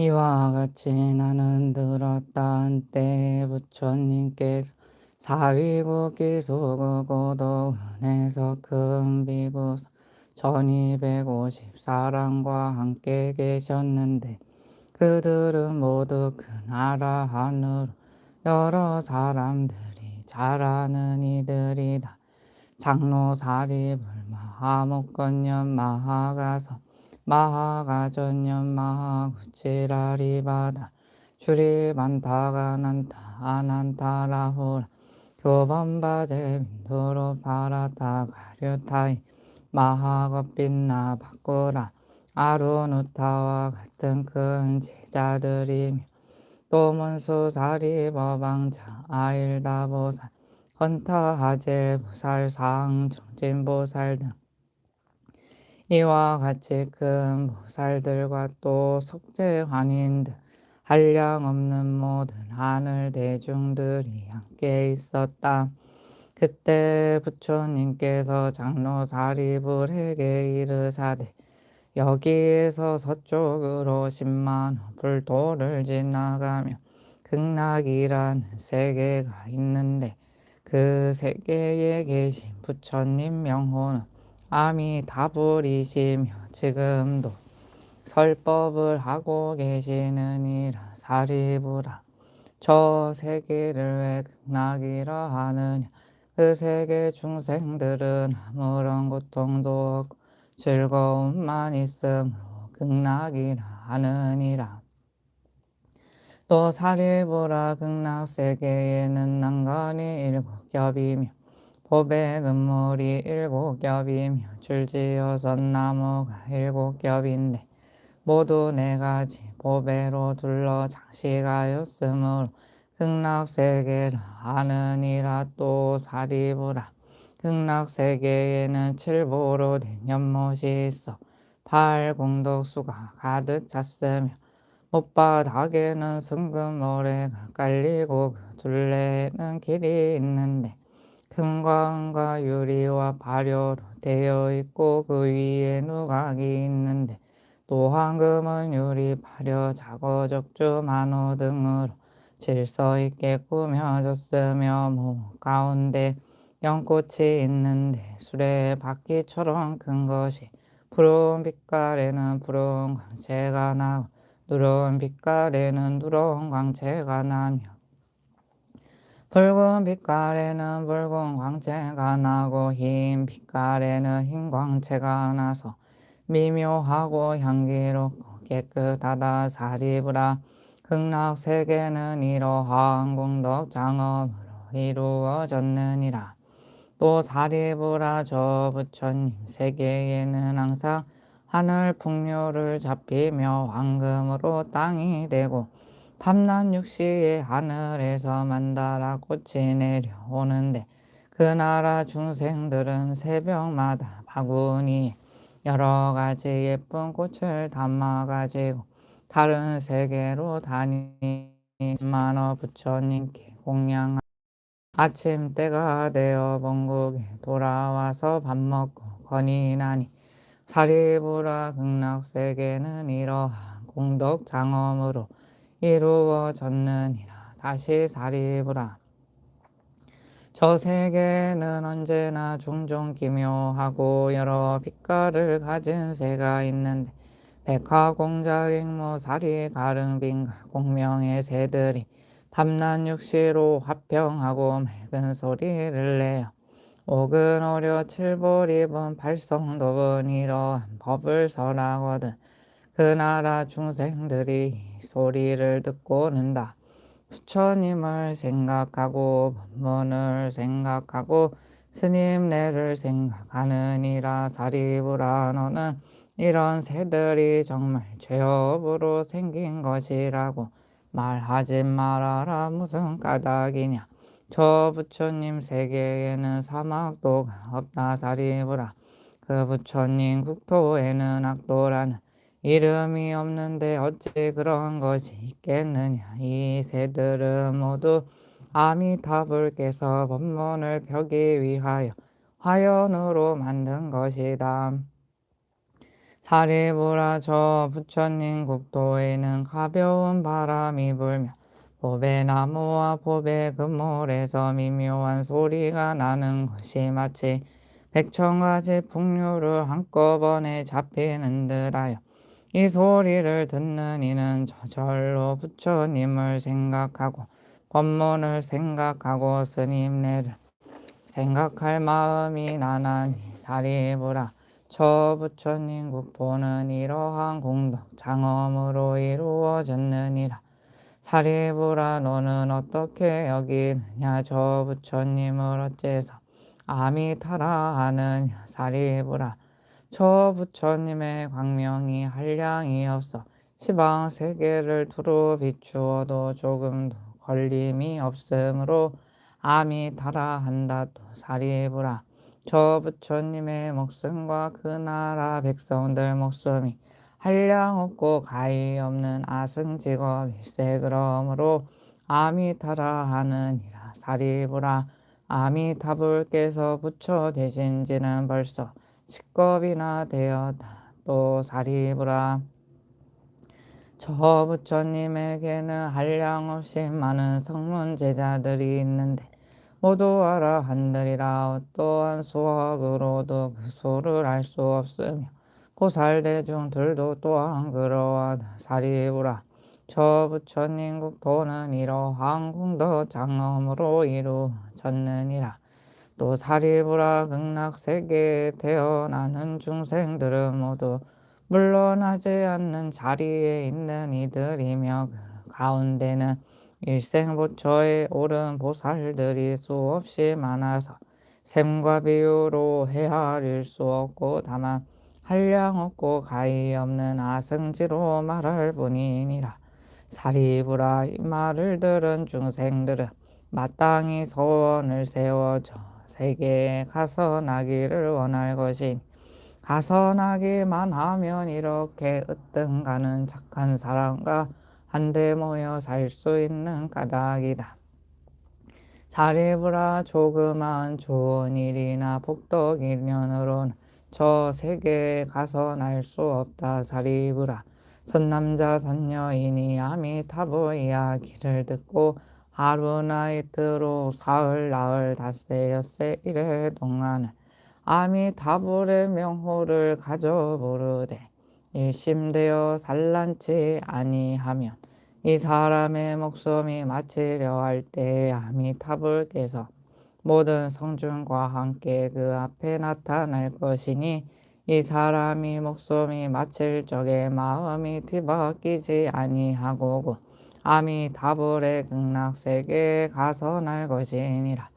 이와 같이 나는 들었다 한때 부처님께서 사위국 기소국 고도 은에서 큰 비구서 1250사람과 함께 계셨는데 그들은 모두 그 나라 안으로 여러 사람들이 잘 아는 이들이다. 장로 사리 불마 하목건년 마하가서 마하가전년 마하구치라리바다 주리 많다가 난타 아난타라후라 교범바제 민도로 파라타 가류타이 마하겁빛나 바꾸라 아루누타와 같은 큰 제자들이며 또문수 사리 법왕자 아일다보살 헌타하제 보살상 정진보살 등 이와 같이 큰 보살들과 또 속죄 환인들 한량 없는 모든 하늘 대중들이 함께 있었다. 그때 부처님께서 장로 사리불에게 이르사대 여기에서 서쪽으로 10만 불도를 지나가며 극락이라는 세계가 있는데 그 세계에 계신 부처님 명호는 아미다불이시며 지금도 설법을 하고 계시느니라 사리부라. 저 세계를 왜 극락이라 하느냐? 그 세계 중생들은 아무런 고통도 없고 즐거움만 있음으로 극락이라 하느니라. 또 사리부라 극락 세계에는 난간이 일곱 겹이며 보배 금물이 일곱 겹이며 줄지어서 나무가 일곱 겹인데 모두 네 가지 보배로 둘러 장식하였으므로 극락세계를 아느니라 또 사리부라. 극락세계에는 칠보로 된 연못이 있어 팔공덕수가 가득 찼으며 못바닥에는 성금모래가 깔리고 그 둘레에는 길이 있는데 금과 은과 유리와 발효로 되어 있고 그 위에 누각이 있는데 또 황금은 유리 발효 자거적주 만호 등으로 질서 있게 꾸며졌으며 모 가운데 연꽃이 있는데 수레 바퀴처럼 큰 것이 푸른 빛깔에는 푸른 광채가 나고 누런 빛깔에는 누런 광채가 나며 붉은 빛깔에는 붉은 광채가 나고 흰 빛깔에는 흰 광채가 나서 미묘하고 향기롭고 깨끗하다 사리브라. 극락 세계는 이러한 공덕 장엄으로 이루어졌느니라. 또 사리브라 저 부처님 세계에는 항상 하늘 풍요를 잡히며 황금으로 땅이 되고 밤낮 육시에 하늘에서 만다라 꽃이 내려오는데 그 나라 중생들은 새벽마다 바구니 여러 가지 예쁜 꽃을 담아가지고 다른 세계로 다니지만어 부처님께 공양 아침 때가 되어 본국에 돌아와서 밥 먹고 건이나니 사리부라 극락세계는 이러한 공덕 장엄으로 이루어졌느니라. 다시 사리부라. 저 세계는 언제나 종종 기묘하고 여러 빛깔을 가진 새가 있는데 백화 공작 앵무 사리 가릉빈가 공명의 새들이 밤낮 육시로 화평하고 맑은 소리를 내요. 오근오려 칠볼 입은 발성도은 이러한 법을 설하거든 그 나라 중생들이 소리를 듣고 는다. 부처님을 생각하고 법문을 생각하고 스님네를 생각하느니라. 사리부라 너는 이런 새들이 정말 죄업으로 생긴 것이라고 말하지 말아라. 무슨 까닭이냐? 저 부처님 세계에는 사막도가 없다 사리부라 그 부처님 국토에는 악도라는 이름이 없는데 어찌 그런 것이 있겠느냐 이 새들은 모두 아미타불께서 법문을 펴기 위하여 화연으로 만든 것이다. 사리부라 저 부처님 국도에는 가벼운 바람이 불며 보배 나무와 보배 그물에서 미묘한 소리가 나는 것이 마치 백천 가지 풍류를 한꺼번에 잡히는 듯하여 이 소리를 듣는 이는 저절로 부처님을 생각하고 법문을 생각하고 스님네를 생각할 마음이 나나니 사리부라 저 부처님 국보는 이러한 공덕 장엄으로 이루어졌느니라. 사리부라 너는 어떻게 여기느냐? 저 부처님을 어째서 아미타라 하느냐? 사리부라 저 부처님의 광명이 한량이 없어 시방 세계를 두루 비추어도 조금도 걸림이 없으므로 아미타라 한다 또 사리부라. 저 부처님의 목숨과 그 나라 백성들 목숨이 한량 없고 가히 없는 아승직업일세 그러므로 아미타라 하느니라. 사리부라 아미타불께서 부처 되신지는 벌써 식겁이나 되었다 또 사리부라 저 부처님에게는 한량 없이 많은 성문 제자들이 있는데 모두 알아 한들이라 어떠한 수학으로도 그 수를 알 수 없으며 고살대중들도 또한 그러하다. 사리부라 저 부처님 국도는 이러한 공덕 장엄으로 이루어졌느니라 또 사리부라 극락세계에 태어나는 중생들은 모두 물러나지 않는 자리에 있는 이들이며 그 가운데는 일생보초에 오른 보살들이 수없이 많아서 샘과 비유로 헤아릴 수 없고 다만 한량 없고 가히 없는 아승지로 말할 뿐이니라. 사리부라 이 말을 들은 중생들은 마땅히 소원을 세워줘 세계에 가서 나기를 원할 것이니 가서 나기만 하면 이렇게 으뜸 가는 착한 사람과 한데 모여 살 수 있는 까닭이다. 사리부라 조그마한 좋은 일이나 복덕 일년으로는 저 세계에 가서 날 수 없다 사리부라 선남자 선녀인이 아미타불 이야기를 듣고 하루나 이틀로 사흘 나흘 닷새 엿새 이래 동안을 아미타불의 명호를 가져 부르되 일심되어 산란치 아니하면 이 사람의 목숨이 마치려 할 때에 아미타불께서 모든 성중과 함께 그 앞에 나타날 것이니 이 사람이 목숨이 마칠 적에 마음이 뒤바뀌지 아니하고 아미타불의 극락세계에 가서 날 것이니라.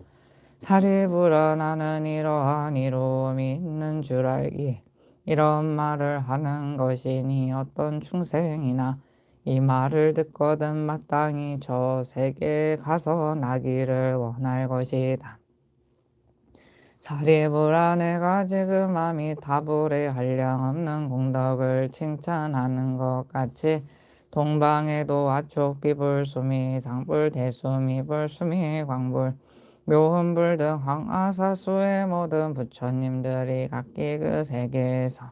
사리불어 나는 이러한 이로움이 있는 줄 알기에 이런 말을 하는 것이니 어떤 중생이나 이 말을 듣거든 마땅히 저 세계에 가서 나기를 원할 것이다. 사리부라 내가 지금 아미 타불의 한량없는 공덕을 칭찬하는 것 같이 동방에도 아촉 비불 수미 상불 대수미 불수미 광불. 묘훈불 등 황하사수의 모든 부처님들이 각기 그 세계에서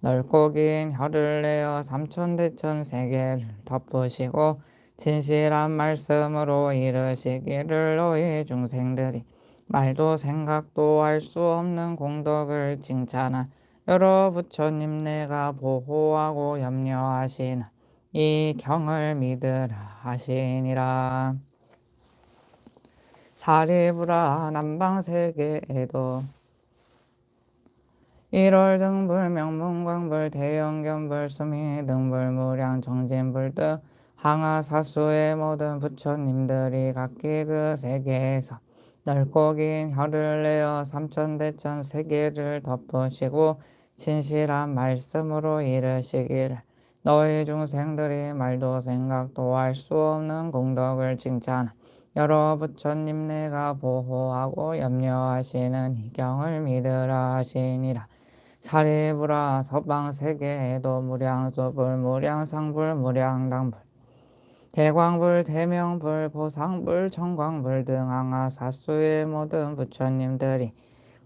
넓고 긴 혀를 내어 삼천대천 세계를 덮으시고 진실한 말씀으로 이르시기를 너희 중생들이 말도 생각도 할수 없는 공덕을 칭찬한 여러 부처님 내가 보호하고 염려하시는 이 경을 믿으라 하시니라. 사리부라 남방세계에도 1월 등불 명문광불 대형견불 수미 등불 무량 정진불 등 항하사수의 모든 부처님들이 각기 그 세계에서 넓고 긴 혀를 내어 삼천대천 세계를 덮으시고 진실한 말씀으로 이르시기를 너희 중생들이 말도 생각도 할 수 없는 공덕을 칭찬 여러 부처님 내가 보호하고 염려하시는 희경을 믿으라 하시니라. 사리부라 서방 세계에도 무량소불 무량상불 무량당불 대광불 대명불 보상불 청광불 등 항하 사수의 모든 부처님들이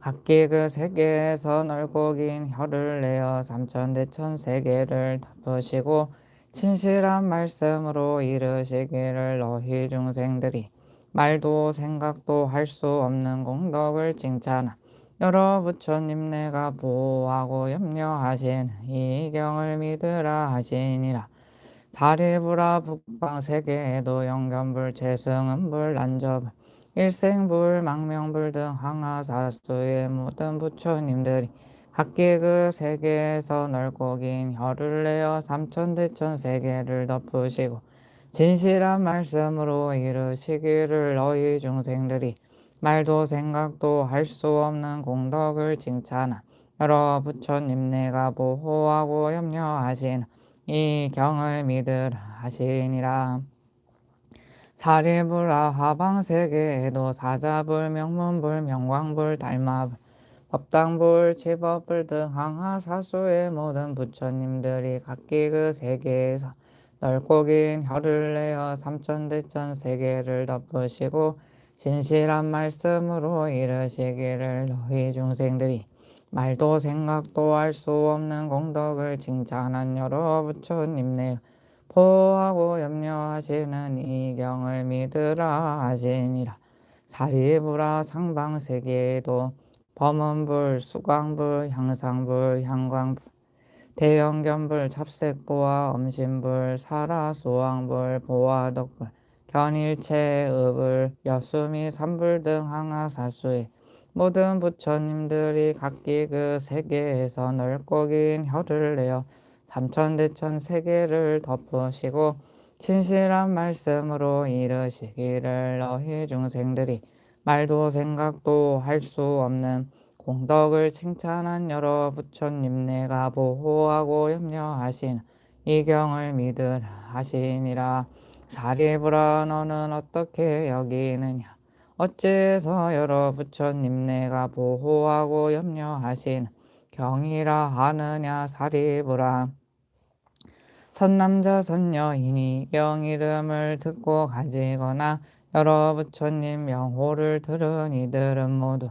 각기 그 세계에서 넓고 긴 혀를 내어 삼천대천 세계를 덮으시고 진실한 말씀으로 이르시기를 너희 중생들이 말도 생각도 할 수 없는 공덕을 칭찬하. 여러 부처님 내가 보호하고 염려하신 이 경을 믿으라 하시니라. 사리부라 북방 세계에도 영견불 최승은불 난저불 일생불 망명불 등 항하사수의 모든 부처님들이 각기 그 세계에서 넓고 긴 혀를 내어 삼천대천 세계를 덮으시고 진실한 말씀으로 이르시기를 너희 중생들이 말도 생각도 할 수 없는 공덕을 칭찬한 여러 부처님 내가 보호하고 염려하신 이 경을 믿으라 하시니라. 사리불라 하방세계에도 사자불 명문불 명광불 달마불 법당불 지법불 등 항하사수의 모든 부처님들이 각기 그 세계에서 넓고 긴 혀를 내어 삼천대천 세계를 덮으시고 진실한 말씀으로 이르시기를 너희 중생들이 말도 생각도 할 수 없는 공덕을 칭찬한 여러 부처님 내 보하고 염려하시는 이 경을 믿으라 하시니라. 사리부라 상방세계에도 범은불, 수광불, 향상불, 향광불, 대형견불, 잡색보와 엄신불, 사라소왕불, 보화덕불, 견일체, 읍을, 여수미, 산불 등 항하사수에 모든 부처님들이 각기 그 세계에서 넓고 긴 혀를 내어 삼천대천 세계를 덮으시고 진실한 말씀으로 이르시기를 너희 중생들이 말도 생각도 할 수 없는 공덕을 칭찬한 여러 부처님 내가 보호하고 염려하신 이 경을 믿으라 하시니라. 사리부라 너는 어떻게 여기느냐? 어째서 여러 부처님 내가 보호하고 염려하신 경이라 하느냐 사리부라 선남자 선녀이니 경 이름을 듣고 가지거나 여러 부처님 명호를 들은 이들은 모두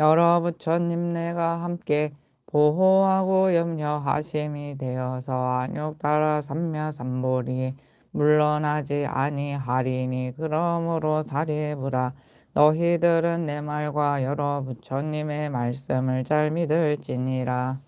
여러 부처님 내가 함께 보호하고 염려하심이 되어서 안욕 따라 삼며 삼보리에 물러나지 아니하리니 그러므로 사리부라 너희들은 내 말과 여러 부처님의 말씀을 잘 믿을지니라.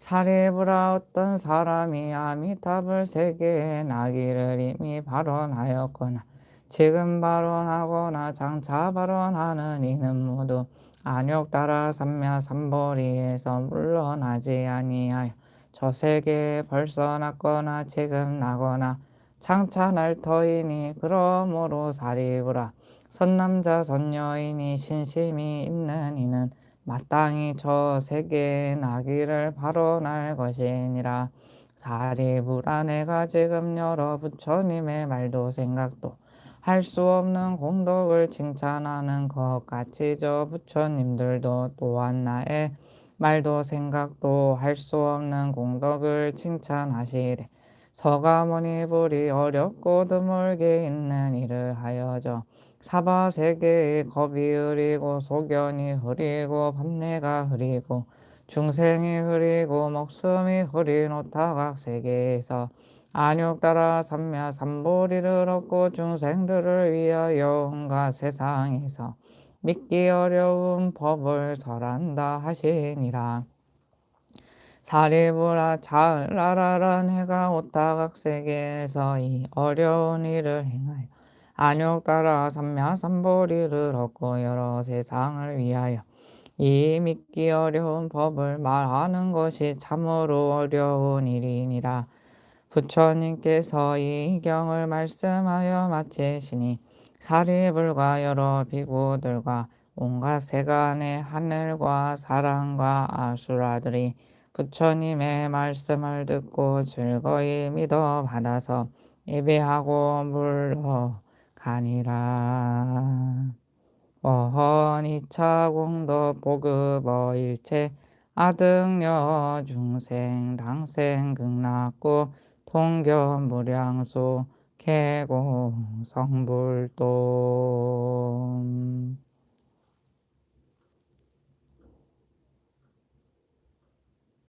사리부라 어떤 사람이 아미타불 세계에 나기를 이미 발언하였거나 지금 발언하거나 장차 발언하는 이는 모두 안욕 따라 삼며 삼보리에서 물러나지 아니하여 저 세계에 벌써 났거나 지금 나거나 장차 날 터이니 그러므로 사리부라 선남자 선녀이니 신심이 있는 이는 마땅히 저 세계에 나기를 발언할 것이니라. 사리부라 내가 지금 여러 부처님의 말도 생각도 할 수 없는 공덕을 칭찬하는 것 같이 저 부처님들도 또한 나의 말도 생각도 할 수 없는 공덕을 칭찬하시되 서가모니 불이 어렵고 드물게 있는 일을 하여져 사바 세계의 겁이 흐리고 소견이 흐리고 밤내가 흐리고 중생이 흐리고 목숨이 흐린 오타각 세계에서 안욕 따라 삼며 삼보리를 얻고 중생들을 위하여 온갖 세상에서 믿기 어려운 법을 설한다 하시니라. 사리부라 잘라라란 해가 오타각 세계에서 이 어려운 일을 행하여 안욕 따라 삼야 삼보리를 얻고 여러 세상을 위하여 이 믿기 어려운 법을 말하는 것이 참으로 어려운 일이니라. 부처님께서 이 경을 말씀하여 마치시니 사리불과 여러 비구들과 온갖 세간의 하늘과 사랑과 아수라들이 부처님의 말씀을 듣고 즐거이 믿어 받아서 예배하고 물러 가니라. 어허니 차 공도 보급어 일체 아등여 중생 당생 극락구 통견 무량수 개공 성불돈